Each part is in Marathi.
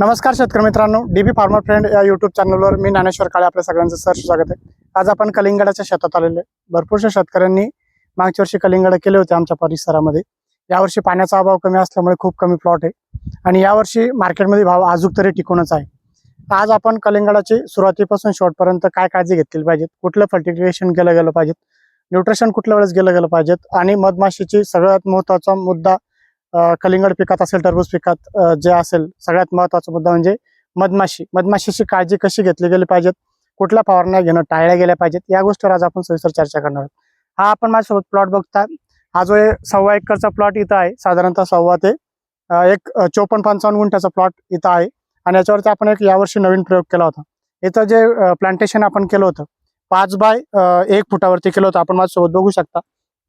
नमस्कार शेतकरी मित्रांनो डी बी फार्मर फ्रेंड या युट्यूब चॅनलवर मी ज्ञानेश्वर काळे आपल्या सगळ्यांचं सर स्वागत आहे. आज आपण कलिंगडाच्या शेतात आलेले भरपूरशा शेतकऱ्यांनी मागच्या वर्षी कलिंगड केले होते आमच्या परिसरामध्ये. यावर्षी पाण्याचा अभाव कमी असल्यामुळे खूप कमी प्लॉट आहे. आणि यावर्षी मार्केटमध्ये भाव अजूक तरी टिकूनच आहे. आज आपण कलिंगडाची सुरुवातीपासून शेवटपर्यंत काय काळजी घेतली पाहिजेत? कुठलं फर्टिलायझेशन केलं गेलं पाहिजेत? न्यूट्रिशन कुठल्या वेळेस गेलं गेलं पाहिजेत? आणि मधमाशीची सगळ्यात महत्त्वाचा मुद्दा कलिंगड पिकात असेल टरबूज पिकात जे असेल सगळ्यात महत्त्वाचा मुद्दा म्हणजे मधमाशी. मधमाशीची काळजी कशी घेतली गेली पाहिजेत? कुठल्या फवारण्या घेणं टाळल्या गेल्या पाहिजेत? या गोष्टीवर आज आपण सविस्तर चर्चा करणार आहोत. हा आपण माझ्यासोबत प्लॉट बघता. हा जो सव्वा एकरचा प्लॉट इथं आहे साधारणतः सव्वा ते एक चोपन्न पंचावन्न गुंठ्याचा प्लॉट इथं आहे. आणि याच्यावरती आपण एक यावर्षी नवीन प्रयोग केला होता. इथं जे प्लांटेशन आपण केलं होतं पाच बाय एक फुटावरती केलं होतं. आपण माझ्यासोबत बघू शकता.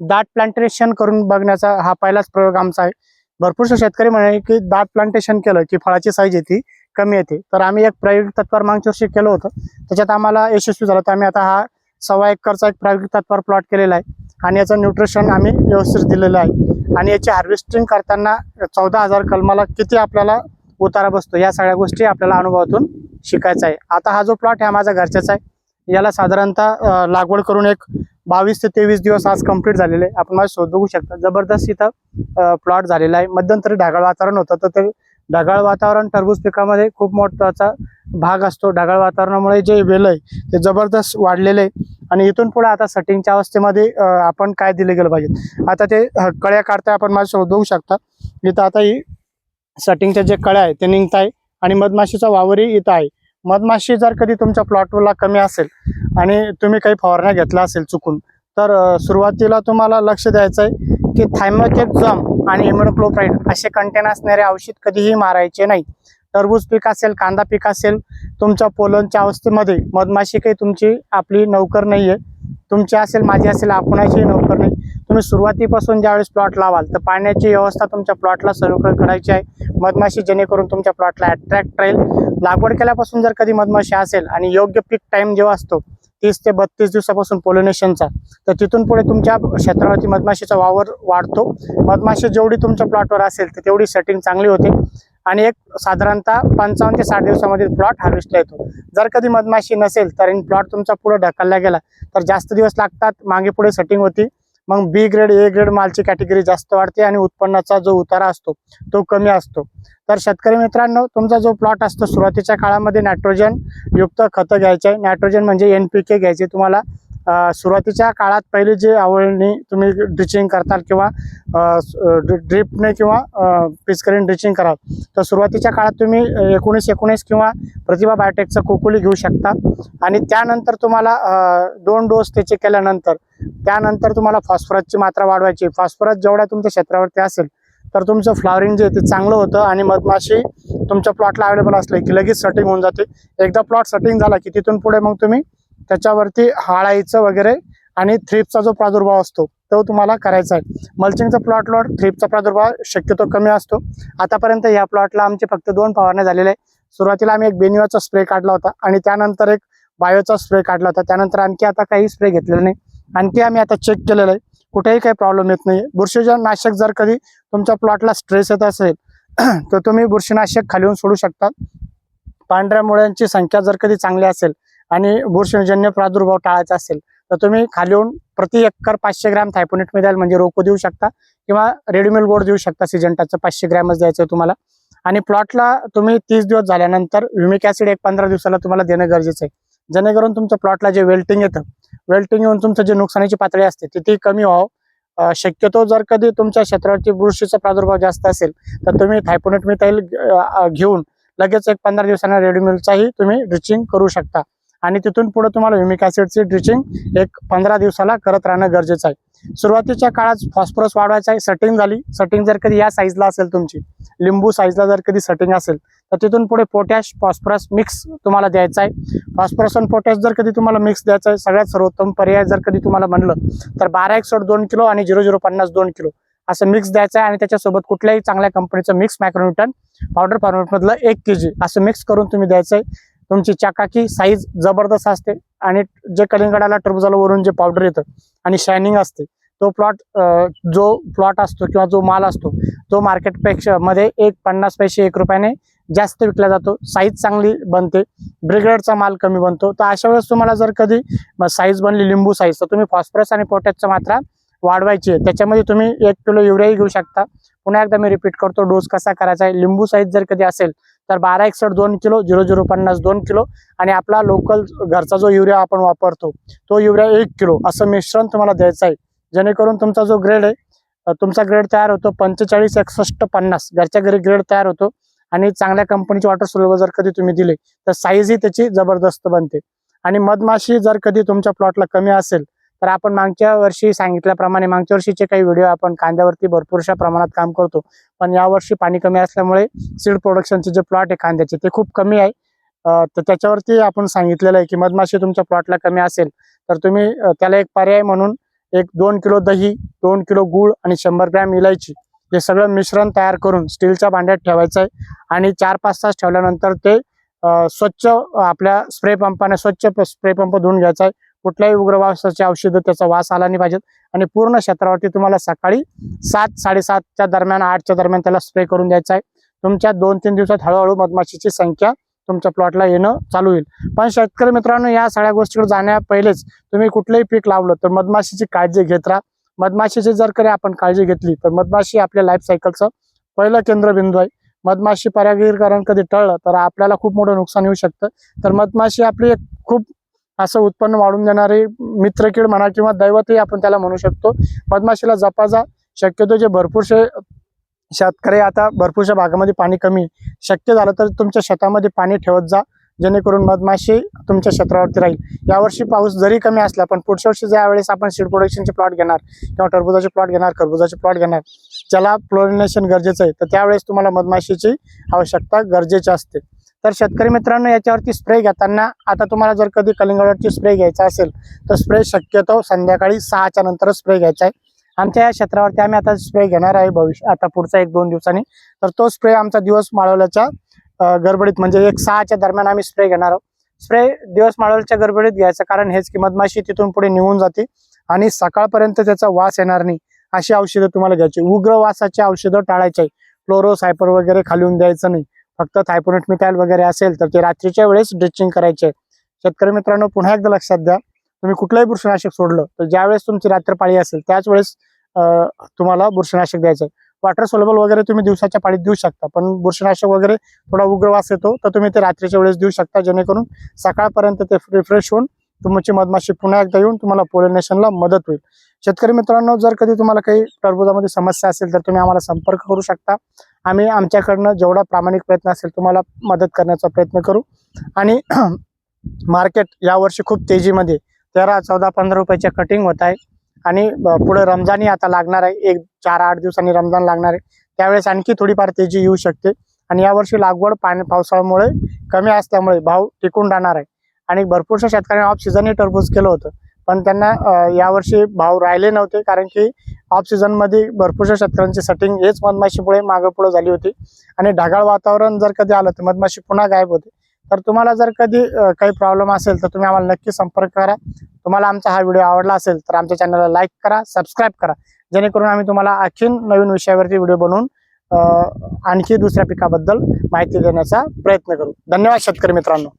दाट प्लांटेशन करून बघण्याचा हा पहिलाच प्रयोग आमचा आहे. भरपूरसे शेतकरी म्हणे की दाट प्लांटेशन केलं की फळाची साईज येते कमी येते. तर आम्ही एक प्रायोगिक तत्वावर मागच्या वर्षी केलं होतं. त्याच्यात आम्हाला यशस्वी झालं. तर आम्ही आता हा सव्वा एकरचा एक प्रायोगिक तत्वावर प्लॉट केलेला आहे. आणि याचं न्यूट्रिशन आम्ही व्यवस्थित दिलेलं आहे. आणि याची हार्वेस्टिंग करताना चौदा हजार कलमाला किती आपल्याला उतारा बसतो या सगळ्या गोष्टी आपल्याला अनुभवातून शिकायचा आहे. आता हा जो प्लॉट आहे माझा घरच्याचा आहे. याला साधारणतः लागवड करून एक बावीस ते तेवीस दिवस आज कंप्लीट झालेले आहे. आपण माझ्या शोध बघू शकता. जबरदस्त इथं प्लॉट झालेला आहे. मध्यंतरी ढगाळ वातावरण होतं. तर ते ढगाळ वातावरण टरबूज पिकामध्ये खूप मोठाचा भाग असतो. ढगाळ वातावरणामुळे जे वेल आहे ते जबरदस्त वाढलेले आहे. आणि इथून पुढे आता सटिंगच्या अवस्थेमध्ये आपण काय दिले गेलं पाहिजे? आता ते कळ्या काढताय आपण माझ्यासोबत बघू शकता. इथं आता ही सटिंगच्या जे कळ्या आहे ते निघत आहे आणि मधमाशीचा वावरही इथं आहे. मधमाशी जर कधी तुमच्या प्लॉटला कमी असेल आणि तुम्ही काही फवारण्या घेतल्या असेल चुकून तर सुरुवातीला तुम्हाला लक्ष द्यायचं आहे की थायमोथेक्झम आणि इम्युनोक्लोप्राईड असे कंटेन असणारे औषध कधीही मारायचे नाही. टरबूज पीक असेल कांदा पीक असेल तुमच्या पोलनच्या अवस्थेमध्ये मधमाशी काही तुमची आपली नौकर नाही आहे तुमची असेल माझी असेल आपणाची नोकर नाही. तुम्ही सुरुवातीपासून ज्यावेळेस प्लॉट लावाल तर पाण्याची व्यवस्था तुमच्या प्लॉटला सर्वकडे करायची आहे. मधमाशी जेणेकरून तुमच्या प्लॉटला अट्रॅक्ट राहील. लागवड केल्यापासून जर कधी मधमाशी असेल आणि योग्य पीक टाइम जेव्हा असतो तीस ते बत्तीस दिवसापासून पोलिनेशनचा तर तिथून पुढे तुमच्या क्षेत्रावरती मधमाशीचा वावर वाढतो. मधमाशी जेवढी तुमच्या प्लॉटवर असेल तर तेवढी सेटिंग चांगली होते. आणि एक साधारणतः पंचावन्न ते साठ दिवसामध्ये प्लॉट हार्वेस्टला येतो. जर कधी मधमाशी नसेल तर इन प्लॉट तुमचा पुढे ढकलला गेला तर जास्त दिवस लागतात मागे पुढे सेटिंग होती. मग बी ग्रेड ए ग्रेड मालची कॅटेगरी जास्त वाढते आणि उत्पन्नाचा जो उतारा असतो तो कमी असतो. तर शेतकरी मित्रांनो तुमचा जो प्लॉट असतो सुरुवातीच्या काळामध्ये नायट्रोजन युक्त खतं घ्यायचे. आहे नायट्रोजन म्हणजे एन पी के घ्यायचे तुम्हाला. सुरुवातीच्या काळात पहिले जे आवडणी तुम्ही ड्रिचिंग करताल किंवा ड्रिपने किंवा पिचकरीन ड्रिचिंग कराल. तर सुरुवातीच्या काळात तुम्ही एकोणीस एकोणीस किंवा प्रतिभा बायोटेकचं कोकुली घेऊ शकता. आणि त्यानंतर तुम्हाला दोन डोस त्याचे केल्यानंतर त्यानंतर तुम्हाला फॉस्फरसची मात्रा वाढवायची. फॉस्फरस जेवढ्या तुमच्या क्षेत्रावरती असेल तर तुमचं फ्लॉवरिंग जे ते चांगलं होतं आणि मधमाशी तुमच्या प्लॉटला अवेलेबल असले की लगेच सटिंग होऊन जाते. एकदा प्लॉट सटिंग झाला की तिथून पुढे मग तुम्ही त्याच्यावरती हाळाईचं वगैरे आणि थ्रिपचा जो प्रादुर्भाव असतो तो तुम्हाला करायचा आहे. मल्चिंगचा प्लॉटवर थ्रिपचा प्रादुर्भाव शक्यतो कमी असतो. आतापर्यंत या प्लॉटला आमचे फक्त दोन फवारण्या झालेल्या आहे सुरुवातीला आम्ही एक बेनिवाचा स्प्रे काढला होता आणि त्यानंतर एक बायोचा स्प्रे काढला होता. त्यानंतर आणखी आता काही स्प्रे घेतलेला नाही. आणखी आम्ही आता चेक केलेलं आहे. कुठेही काही प्रॉब्लेम येत नाही बुरशीजननाशक जर कधी तुमच्या प्लॉटला स्ट्रेस येत असेल तर तुम्ही बुरशीनाशक खालीहून सोडू शकता. पांढऱ्या मुळ्यांची संख्या जर कधी चांगली असेल आणि बुरशीजन्य प्रादुर्भाव टाळायचा असेल तर तुम्ही खालीहून प्रति एकर पाचशे ग्रॅम थायपोनेट मिळाल म्हणजे रोको देऊ शकता किंवा रेडीमेड गोड देऊ शकता. सिजंटाचं पाचशे ग्रॅमच द्यायचं आहे तुम्हाला. आणि प्लॉटला तुम्ही तीस दिवस झाल्यानंतर व्ह्युमिक ऍसिड एक पंधरा दिवसाला तुम्हाला देणं गरजेचं आहे. जेणेकरून तुमच्या प्लॉटला जे वेल्टिंग येतं वेल्टिंग येऊन तुमचं जे नुकसानीची पातळी असते ती ती कमी व्हावं. शक्यतो जर कधी तुमच्या क्षेत्रावरती बुरशीचा प्रादुर्भाव जास्त असेल तर तुम्ही थायपोनेट मिथाईल घेऊन लगेच एक पंधरा दिवसांना रेडीमेडचाही तुम्ही ड्रिचिंग करू शकता. आणि तिथून पुढे तुम्हाला ह्युमिक ऍसिडची ड्रिचिंग एक पंधरा दिवसाला करत राहणं गरजेचं आहे. सुरुवातीच्या काळात फॉस्फरस वाढवायचा आहे सटिंग झाली. सटिंग जर कधी या साईजला असेल तुमची लिंबू साईजला जर कधी सटिंग असेल तर तिथून पुढे पोटॅश फॉस्फरस मिक्स तुम्हाला द्यायचा आहे. फॉस्फरस आणि पोटॅश जर कधी तुम्हाला मिक्स द्यायचं आहे सगळ्यात सर्वोत्तम पर्याय जर कधी तुम्हाला म्हणलं तर बारा एक सोड दोन किलो आणि झिरो झिरो पन्नास दोन किलो असं मिक्स द्यायचं आहे. आणि त्याच्यासोबत कुठल्याही चांगल्या कंपनीचं मिक्स मायक्रोन्यूटन पावडर फॉर्मेटमधलं एक के जी असं मिक्स करून तुम्ही द्यायचं आहे. तुमची चाकाकी साईज जबरदस्त असते आणि जे कलिंगडाला टरबुजाला वरून जे पावडर येतं आणि शायनिंग असते तो प्लॉट जो प्लॉट असतो किंवा जो माल असतो तो मार्केटपेक्षा मध्ये एक पन्नास पैसे एक रुपयाने जास्त विकला जातो. साईज चांगली बनते ब्रिगेडचा माल कमी बनतो. तर अशा वेळेस तुम्हाला जर कधी साईज बनली लिंबू साईज तर तुम्ही फॉस्फरस आणि पोटॅशचा मात्रा वाढवायची आहे. त्याच्यामध्ये तुम्ही एक किलो युरियाही घेऊ शकता. पुन्हा एकदा मी रिपीट करतो डोस कसा करायचा आहे? लिंबू साईज जर कधी असेल तर बारा एकसठ दोन किलो झिरो झिरो पन्नास दोन किलो आणि आपला लोकल घरचा जो युरिया आपण वापरतो तो युरिया एक किलो. असं मिश्रण तुम्हाला द्यायचं आहे. जेणेकरून तुमचा जो ग्रेड आहे तुमचा ग्रेड तयार होतो पंचेचाळीस एकसष्ट पन्नास. घरच्या घरी ग्रेड तयार होतो आणि चांगल्या कंपनीचे वॉटर सोल्युबल जर कधी तुम्ही दिले तर साईजही त्याची जबरदस्त बनते. आणि मधमाशी जर कधी तुमच्या प्लॉटला कमी असेल तर आपण मागच्या वर्षी सांगितल्याप्रमाणे मागच्या वर्षीचे काही व्हिडिओ आपण कांद्यावरती भरपूरशा प्रमाणात काम करतो. पण यावर्षी पाणी कमी असल्यामुळे सीड प्रोडक्शनचे जे प्लॉट आहे कांद्याचे ते खूप कमी आहे. तर त्याच्यावरती आपण सांगितलेलं आहे की मधमाशी तुमच्या प्लॉटला कमी असेल तर तुम्ही त्याला एक पर्याय म्हणून एक दोन किलो दही दोन किलो गूळ आणि शंभर ग्रॅम इलायची हे सगळं मिश्रण तयार करून स्टीलच्या भांड्यात ठेवायचं आहे. आणि चार पाच तास ठेवल्यानंतर ते स्वच्छ आपल्या स्प्रे पंपाने स्वच्छ स्प्रे पंप धुवून घ्यायचा आहे. कुठल्याही उग्रवासाचे औषधं त्याचा वास आला नाही पाहिजेत. आणि पूर्ण क्षेत्रावरती तुम्हाला सकाळी सात साडेसातच्या दरम्यान आठच्या दरम्यान त्याला स्प्रे करून द्यायचा आहे. तुमच्या दोन तीन दिवसात हळूहळू मधमाशीची संख्या तुमच्या प्लॉटला येणं चालू होईल. पण शेतकरी मित्रांनो या सगळ्या गोष्टीकडे जाण्या पहिलेच तुम्ही कुठलंही पीक लावलं तर मधमाशीची काळजी घेत राहा. मधमाशीची जर कधी आपण काळजी घेतली तर मधमाशी आपल्या लाईफ सायकलचं पहिलं केंद्रबिंदू आहे. मधमाशी परागीकरण कधी टळलं तर आपल्याला खूप मोठं नुकसान होऊ शकतं. तर मधमाशी आपली एक खूप असं उत्पन्न वाढून देणारे मित्रकीड म्हणा किंवा दैवतही आपण त्याला म्हणू शकतो. मधमाशीला जपाजा शक्यतो जे भरपूरसे शेतकरी आता भरपूरशा भागामध्ये पाणी कमी शक्य झालं तर तुमच्या शेतामध्ये पाणी ठेवत जा. जेणेकरून मधमाशी तुमच्या क्षेत्रावरती राहील. यावर्षी पाऊस जरी कमी असला पण पुढच्या वर्षी ज्या वेळेस आपण सीड प्रोडक्शनचे प्लॉट घेणार किंवा टरबुजाचे प्लॉट घेणार खरबुजाचे प्लॉट घेणार ज्याला फ्लोरिनेशन गरजेचं आहे तर त्यावेळेस तुम्हाला मधमाशीची आवश्यकता गरजेची असते. तर शेतकरी मित्रांनो याच्यावरती स्प्रे घेताना आता तुम्हाला जर कधी कलिंगडवरची स्प्रे घ्यायचा असेल तर स्प्रे शक्यतो संध्याकाळी सहाच्या नंतरच स्प्रे घ्यायचा आहे. आमच्या या क्षेत्रावरती आम्ही आता स्प्रे घेणार आहे भविष्य आता पुढचा एक दोन दिवसांनी. तर तो स्प्रे आमचा दिवस माळवल्याच्या गडबडीत म्हणजे एक सहाच्या दरम्यान आम्ही स्प्रे घेणार आहोत. स्प्रे दिवस माळवल्याच्या गडबडीत घ्यायचं कारण हेच की मधमाशी तिथून पुढे निघून जाते आणि सकाळपर्यंत त्याचा वास येणार नाही. अशी औषधं तुम्हाला घ्यायची. उग्र वासाची औषधं टाळायची फ्लोरोसायपर वगैरे खालून द्यायचं नाही. फक्त थायपोनेट मिथाईल वगैरे असेल तर ते रात्रीच्या वेळेस ड्रिचिंग करायचे. शेतकरी मित्रांनो पुन्हा एकदा लक्षात द्या. तुम्ही कुठलंही बुरशीनाशक सोडलं तर ज्यावेळेस तुमची रात्र पाळी असेल त्याच वेळेस तुम्हाला बुरशीनाशक द्यायचं वॉटर सोलेबल वगैरे तुम्ही दिवसाच्या पाळीत देऊ शकता पण बुरशीनाशक वगैरे थोडा उग्र वास येतो तर तुम्ही ते रात्रीच्या वेळेस देऊ शकता जेणेकरून सकाळपर्यंत ते रिफ्रेश होऊन तुमची मधमाशी पुन्हा एकदा येऊन तुम्हाला पोलिनेशनला मदत होईल. शेतकरी मित्रांनो जर कधी तुम्हाला काही टरबुजामध्ये समस्या असेल तर तुम्ही आम्हाला संपर्क करू शकता. आम्ही आमच्याकडनं जेवढा प्रामाणिक प्रयत्न असेल तुम्हाला मदत करण्याचा प्रयत्न करू. आणि मार्केट यावर्षी खूप तेजीमध्ये तेरा चौदा पंधरा रुपयाच्या कटिंग होत आहे. आणि पुढे रमजानही आता लागणार आहे. एक चार आठ दिवसांनी रमजान लागणार आहे. त्यावेळेस आणखी थोडीफार तेजी येऊ शकते. आणि यावर्षी लागवड पाणी पावसाळ्यामुळे कमी असल्यामुळे भाव टिकून राहणार आहे. आणि भरपूरशा शेतकऱ्यांनी ऑफ सीझनही टरबूज केलं होतं. पण त्यांना यावर्षी भाव राहिले नव्हते कारण की ऑफ सीझनमध्ये भरपूरशा शेतकऱ्यांची सेटिंग हेच मधमाशीमुळे मागं पुढं झाली होती. आणि ढगाळ वातावरण जर कधी आलं तर मधमाशी पुन्हा गायब होते. तर तुम्हाला जर कधी काही प्रॉब्लेम असेल तर तुम्ही आम्हाला नक्की संपर्क करा. तुम्हाला आमचा हा व्हिडिओ आवडला असेल तर आमच्या चॅनलला लाईक करा सबस्क्राईब करा. जेणेकरून आम्ही तुम्हाला आणखीन नवीन विषयावरती व्हिडिओ बनवून आणखी दुसऱ्या पिकाबद्दल माहिती देण्याचा प्रयत्न करू. धन्यवाद शेतकरी मित्रांनो.